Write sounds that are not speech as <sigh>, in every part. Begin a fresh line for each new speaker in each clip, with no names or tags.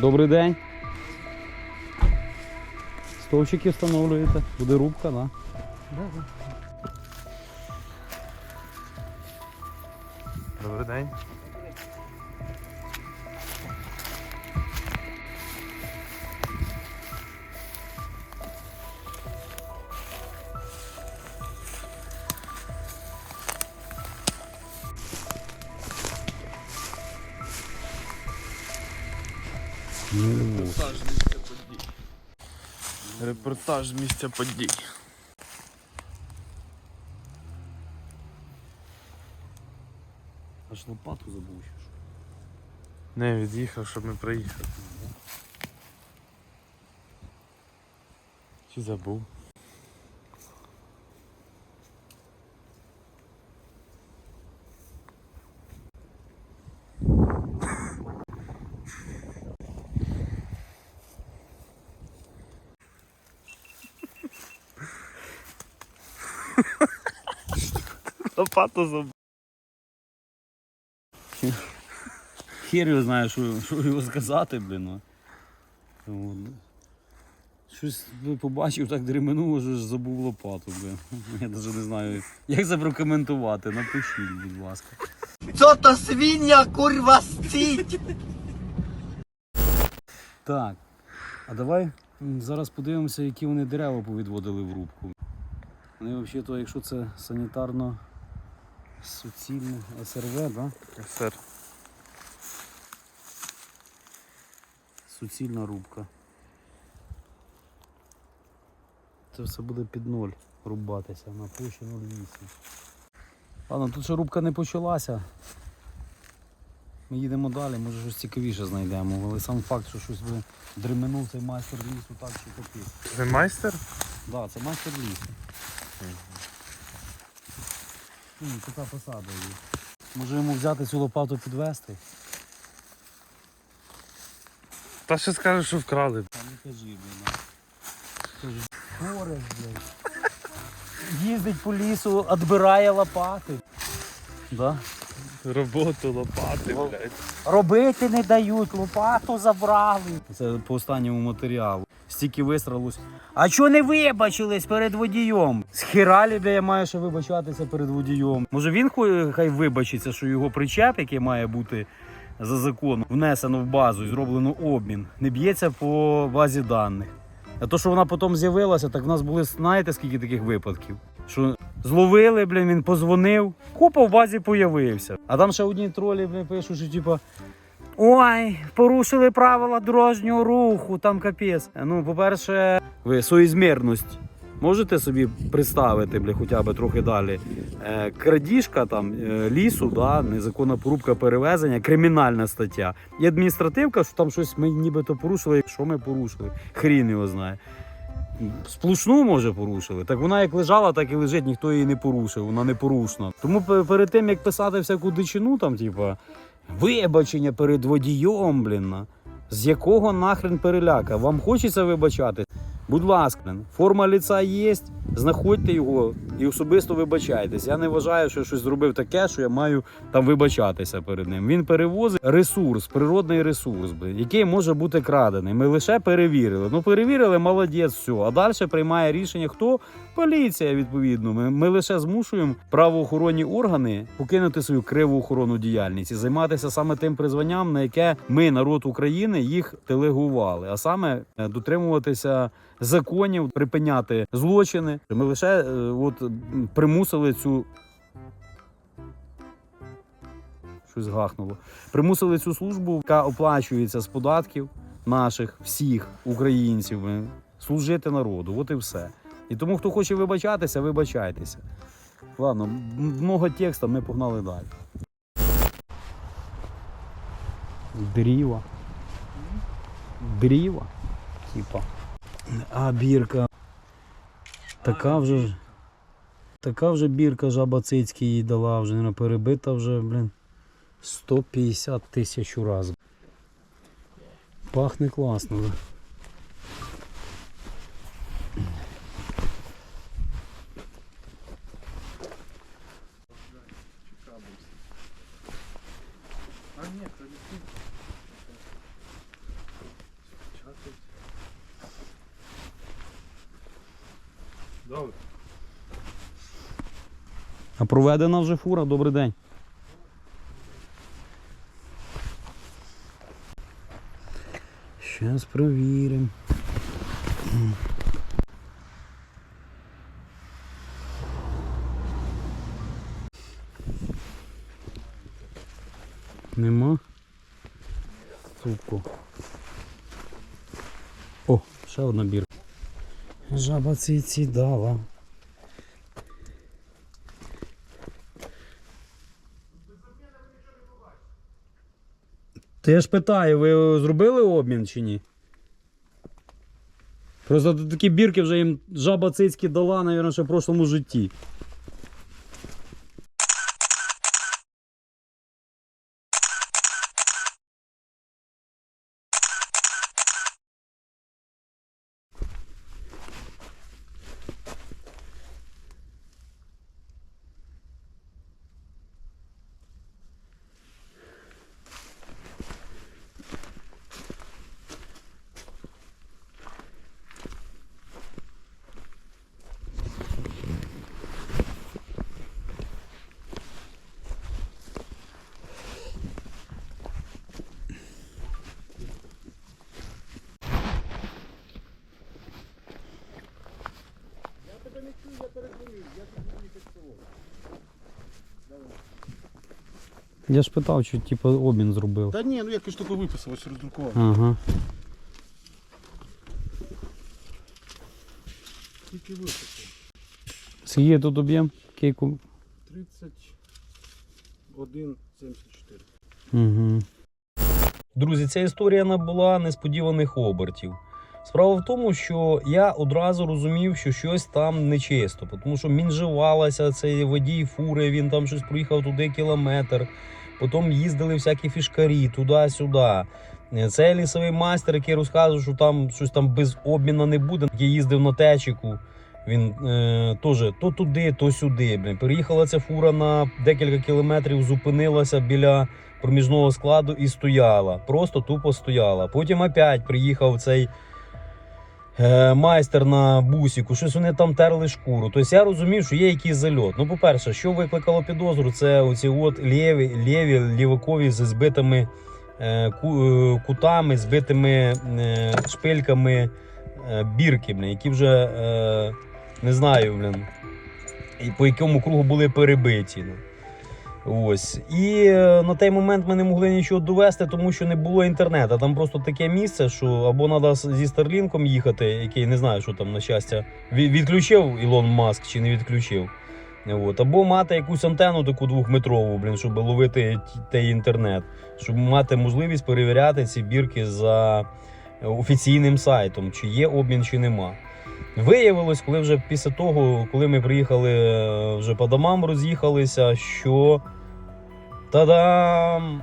Добрий день. Стовчики встановлюєте. Буде рубка, да?
Добрий день. Репортаж з місця подій. Репортаж місця подій.
Аж лопату забув. ще що.
Не, від'їхав, щоб ми проїхали. Чи забув? Лопату забув.
Хер його знає, що, що його сказати, блін. ну. От. Щось побачив, так дременуло, що ж забув лопату, блін. Я навіть не знаю, як це прокоментувати. Напишіть, будь ласка.
Co to świnia kurwa scyć?
Так. А давай зараз подивимося, які вони дерева повідводили в рубку. Вони взагалі, то, якщо це санітарно суцільне СРВ, да?
Сер.
суцільна рубка. Це все буде під ноль рубатися на площі 0,8. Ладно, тут ще рубка не почалася. Ми їдемо далі, може щось цікавіше знайдемо, але сам факт, що щось би дременув цей майстер лісу так чи капець.
Ви майстер?
Так, да, це майстер лісу. М, Така посада є. Може йому взяти цю лопату підвести?
Та ще скажеш, що вкрали.
Та не кажи, блін. Кажи, горе, блядь. Їздить по лісу, відбирає лопати. Да?
Роботу, лопати, блядь.
Робити не дають, лопату забрали. Це по останньому матеріалу. Стільки вистралось. А чого не вибачились перед водієм? Схералі, де я маю ще вибачатися перед водієм. Може він хай вибачиться, що його причеп, який має бути за законом, внесено в базу і зроблено обмін, не б'ється по базі даних. А то, що вона потім з'явилася, так в нас були, знаєте, скільки таких випадків? Що зловили, блін, він позвонив, купа в базі появився. А там ще одні тролі, блін, пишуть, що типа. Ой, порушили правила дорожнього руху, там капець. Ну, по-перше, ви соізмірність можете собі представити, бля, хоча б трохи далі. Е, крадіжка там е, лісу, да, незаконна порубка перевезення, кримінальна стаття. І адміністративка, що там щось ми нібито порушили. Що ми порушили? Хрін його знає. Сплошну, може, порушили. Так вона як лежала, так і лежить, ніхто її не порушив, вона не порушна. Тому перед тим, як писати всяку дичину, там, типа, вибачення перед водієм, блін, з якого нахрен переляка? Вам хочеться вибачати? Будь ласка, форма ліца є, знаходьте його і особисто вибачайтесь. Я не вважаю, що я щось зробив таке, що я маю там вибачатися перед ним. Він перевозить ресурс, природний ресурс, який може бути крадений. Ми лише перевірили. Ну перевірили, молодець, все. А далі приймає рішення хто? Поліція, відповідно. Ми, ми лише змушуємо правоохоронні органи покинути свою криву охоронну діяльність і займатися саме тим призванням, на яке ми, народ України, їх делегували, а саме е, дотримуватися законів, припиняти злочини. Ми лише е, от примусили цю. Щось гахнуло. Примусили цю службу, яка оплачується з податків наших всіх українців, е, служити народу. От і все. І тому, хто хоче вибачатися, вибачайтеся. Ладно, много текста, ми погнали далі. Дріва. Дріва. Типа. А бірка. Така вже. ж- Така вже бірка жаба цицьки їй дала, вже не перебита вже, блін. 150 тисяч разів. Пахне класно. Проведена вже фура, добрий день. Щас провіримо. Нема. Суко. О, ще одна бірка. Жаба ці дала. Та я ж питаю, ви зробили обмін чи ні? Просто такі бірки вже їм жаба цицькі дала, навірно, ще в прошлому житті. Я ж питав, чи типу обмін зробив.
Та ні, ну я ж тільки виписав, ось роздрукував.
Ага.
Тільки виписав.
Скільки тут об'єм кейку?
31,74.
Угу. Друзі, ця історія набула несподіваних обертів. Справа в тому, що я одразу розумів, що щось там нечисто, тому що мінживалася цей водій фури, він там щось проїхав туди кілометр. Потім їздили всякі фішкарі туди-сюди. Цей лісовий майстер, який розказував, що там щось там без обміну не буде, який їздив на течіку. Він е, теж то туди, то сюди. Блін. Переїхала ця фура на декілька кілометрів, зупинилася біля проміжного складу і стояла. Просто тупо стояла. Потім опять приїхав цей майстер на бусіку, щось вони там терли шкуру. Тобто я розумів, що є якийсь зальот. Ну, по-перше, що викликало підозру, це оці от лєві, лєві лівакові з збитими е, е, кутами, збитими е, шпильками е, бірки, блін, які вже е, не знаю, блін, по якому кругу були перебиті. Ось. І е, на той момент ми не могли нічого довести, тому що не було інтернету. Там просто таке місце, що або треба зі Старлінком їхати, який не знаю, що там на щастя відключив Ілон Маск чи не відключив. От. Або мати якусь антенну таку двохметрову, блін, щоб ловити той інтернет, щоб мати можливість перевіряти ці бірки за офіційним сайтом, чи є обмін, чи нема. Виявилось, коли вже після того, коли ми приїхали е, вже по домам, роз'їхалися, що та-дам!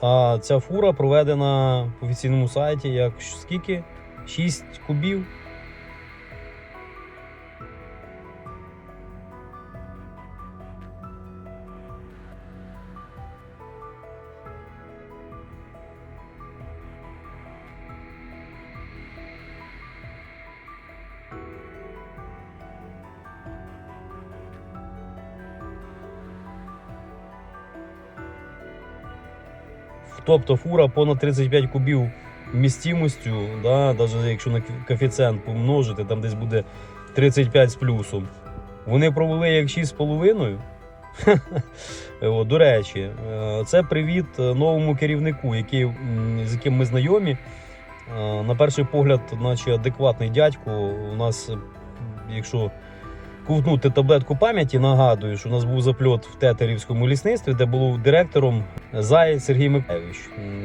А ця фура проведена в офіційному сайті як скільки? 6 кубів. Тобто фура понад 35 кубів вмістимостю, да, навіть якщо на коефіцієнт помножити, там десь буде 35 з плюсом. Вони провели як 6,5. <laughs> До речі, е, це привіт е, новому керівнику, який, з яким ми знайомі. Е, На перший погляд, наче адекватний дядько. У нас, якщо ковтнути таблетку пам'яті, нагадую, що у нас був запльот в Тетерівському лісництві, де був директором Зай Сергій Миколаївич,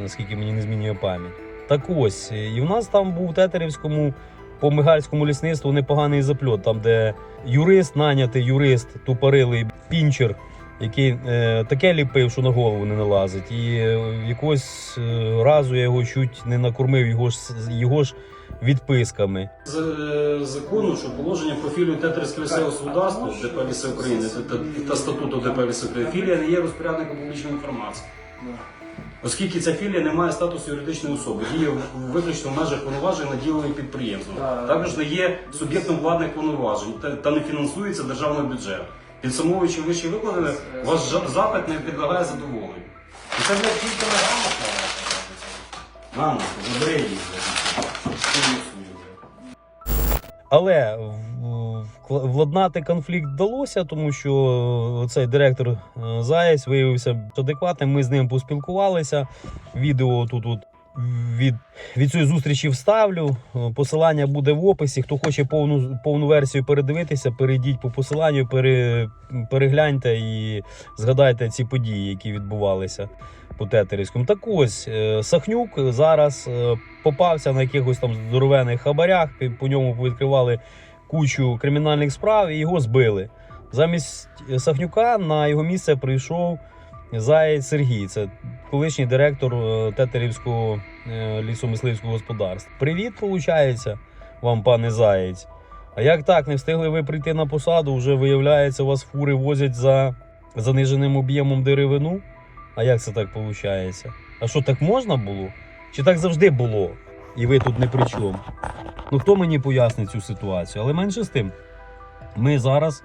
наскільки мені не змінює пам'ять. Так ось, і в нас там був в Тетерівському по Мигальському лісництву непоганий запльот, там, де юрист, нанятий юрист, тупорилий пінчер, який е, таке ліпив, що на голову не налазить. І е, якогось е, разу я його чуть не накормив його ж, його ж відписками. З е, закону, що положення по філію Тетерського лісового господарства ДП Ліси України та, та статуту ДП Ліси України, філія не є розпорядником публічної інформації. Оскільки ця філія не має статусу юридичної особи, діє виключно в межах повноважень наділених підприємством. Також не є суб'єктом владних повноважень та, та не фінансується державний бюджет. Підсумовуючи вище викладене, ваш запит не підлягає задоволенню. І це блядь, тільки не грамотно. Мама, забери її. Але владнати конфлікт вдалося, тому що цей директор Заяць Заєць виявився адекватним. Ми з ним поспілкувалися. Відео тут от від, від цієї зустрічі вставлю. Е, Посилання буде в описі. Хто хоче повну, повну версію передивитися, перейдіть по посиланню, пере, перегляньте і згадайте ці події, які відбувалися по Тетерівському. Так ось е, Сахнюк зараз е, попався на якихось там здоровених хабарях. По ньому відкривали кучу кримінальних справ і його збили. Замість Сахнюка на його місце прийшов Заєць Сергій. Це колишній директор е, Тетерівського е, лісомисливського господарства. Привіт, виходить, вам, пане Заєць. А як так, не встигли ви прийти на посаду? Вже виявляється, вас фури возять за заниженим об'ємом деревину? А як це так виходить? А що так можна було? Чи так завжди було? І ви тут не при чому? Ну хто мені пояснить цю ситуацію? Але менше з тим, ми зараз,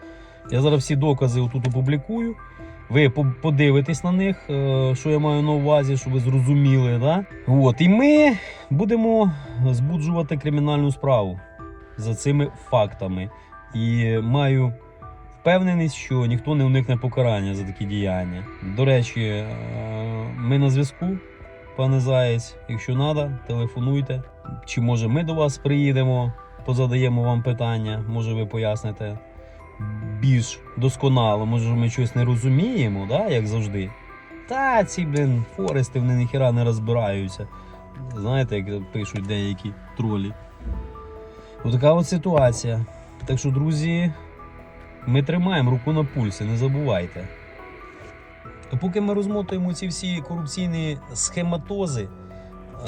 я зараз всі докази отут опублікую. Ви подивитесь на них, е, що я маю на увазі, щоб ви зрозуміли. Да? От, і ми будемо збуджувати кримінальну справу за цими фактами. І маю впевненість, що ніхто не уникне покарання за такі діяння. До речі, е, ми на зв'язку, пане Заєць. Якщо треба, телефонуйте. Чи може ми до вас приїдемо, позадаємо вам питання, може ви поясните більш досконало, може ми щось не розуміємо, да, як завжди. Та ці, блін, форести вони ніхіра не розбираються. Знаєте, як пишуть деякі тролі. Отака от ситуація. Так що, друзі, ми тримаємо руку на пульсі, не забувайте. Поки ми розмотуємо ці всі корупційні схематози,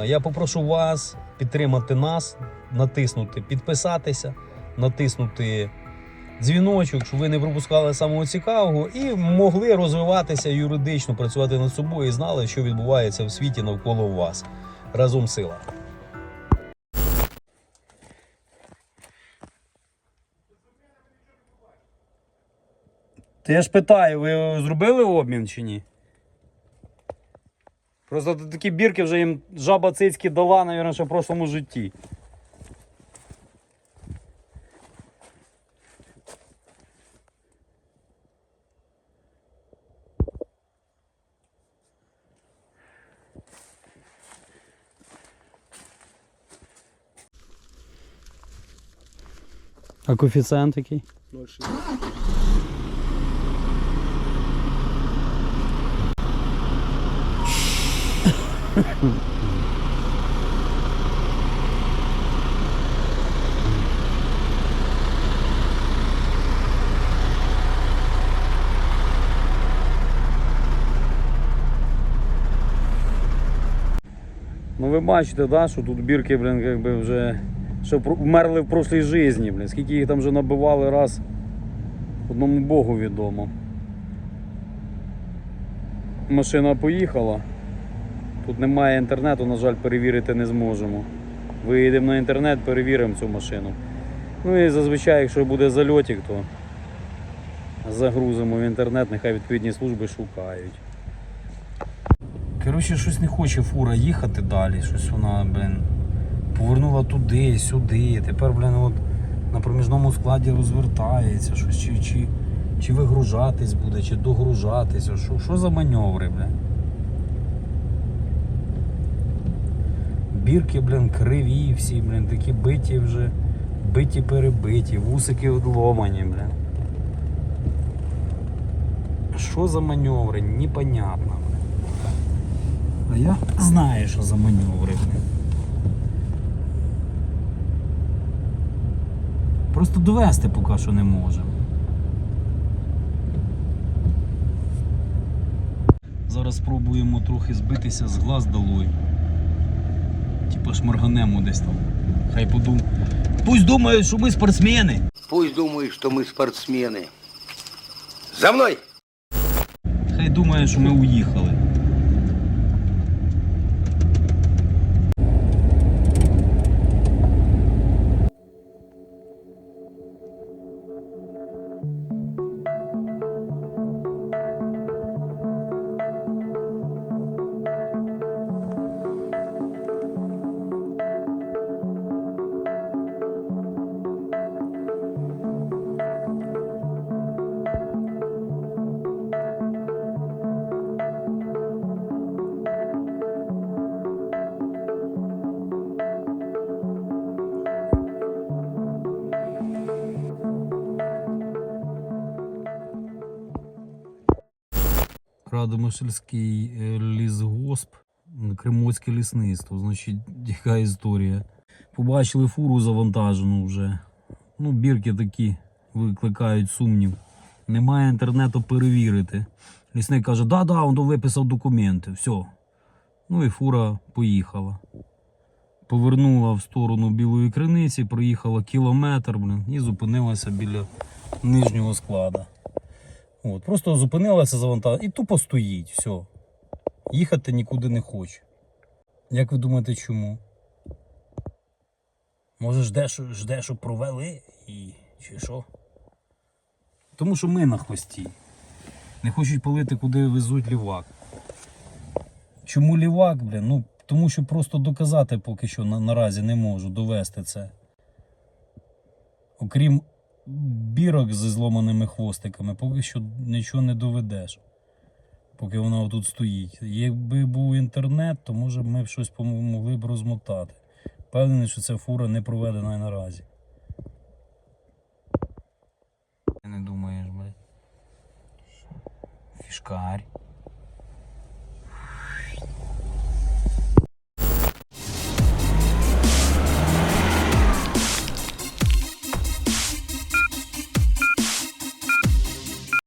е, я попрошу вас підтримати нас, натиснути, підписатися, натиснути дзвіночок, щоб ви не пропускали самого цікавого і могли розвиватися юридично, працювати над собою і знали, що відбувається в світі навколо вас. Разом сила. Я ж питаю, ви зробили обмін чи ні? Просто такі бірки вже їм жаба цицьки дала, навірно, ще в прошлому житті. А коефіцієнт який?
0,6.
Ну ви бачите, да, що тут бірки, блін, якби вже що вмерли в прошлій житті, блін. Скільки їх там вже набивали раз, одному Богу відомо. Машина поїхала. Тут немає інтернету, на жаль, перевірити не зможемо. Виїдемо на інтернет, перевіримо цю машину. Ну і зазвичай, якщо буде зальотик, то загрузимо в інтернет, нехай відповідні служби шукають. Коротше, щось не хоче фура їхати далі. Щось вона, блин, повернула туди, сюди. Тепер, блин, от на проміжному складі розвертається. Щось чи, чи, чи вигружатись буде, чи догружатися. Що, що за маневри, блин? Бірки, блин, криві всі, блин, такі биті вже, биті перебиті, вусики відломані, блин. Що за маневри? Непонятно, блин. А я знаю, що за маневри. блин. Просто довести поки що не можемо. Зараз спробуємо трохи збитися з глаз долой. Типа шморганемо десь там. Хай подум. Пусть думають, що ми спортсмени.
Пусть думают, что мы спортсмены. За мной!
Хай думає, що ми уїхали. Радомишльський е, лісгосп, м, Кремоцьке лісництво. Значить, яка історія. Побачили фуру завантажену вже. Ну, бірки такі викликають сумнів. Немає інтернету перевірити. Лісник каже, да-да, він виписав документи, все. Ну і фура поїхала. Повернула в сторону білої криниці, проїхала кілометр блін, і зупинилася біля нижнього складу. От, просто зупинилася завантаження і тупо стоїть, все. Їхати нікуди не хоче. Як ви думаєте, чому? Може, жде, що, жде, щоб провели і чи що? Тому що ми на хвості. Не хочуть палити, куди везуть лівак. Чому лівак, блін? Ну, тому що просто доказати поки що на, наразі не можу довести це. Окрім бірок зі зломаними хвостиками, поки що нічого не доведеш. Поки вона отут стоїть. Якби був інтернет, то може б ми б щось могли б розмотати. Впевнений, що ця фура не проведена і наразі. Не думаєш, блядь. Фішкарь.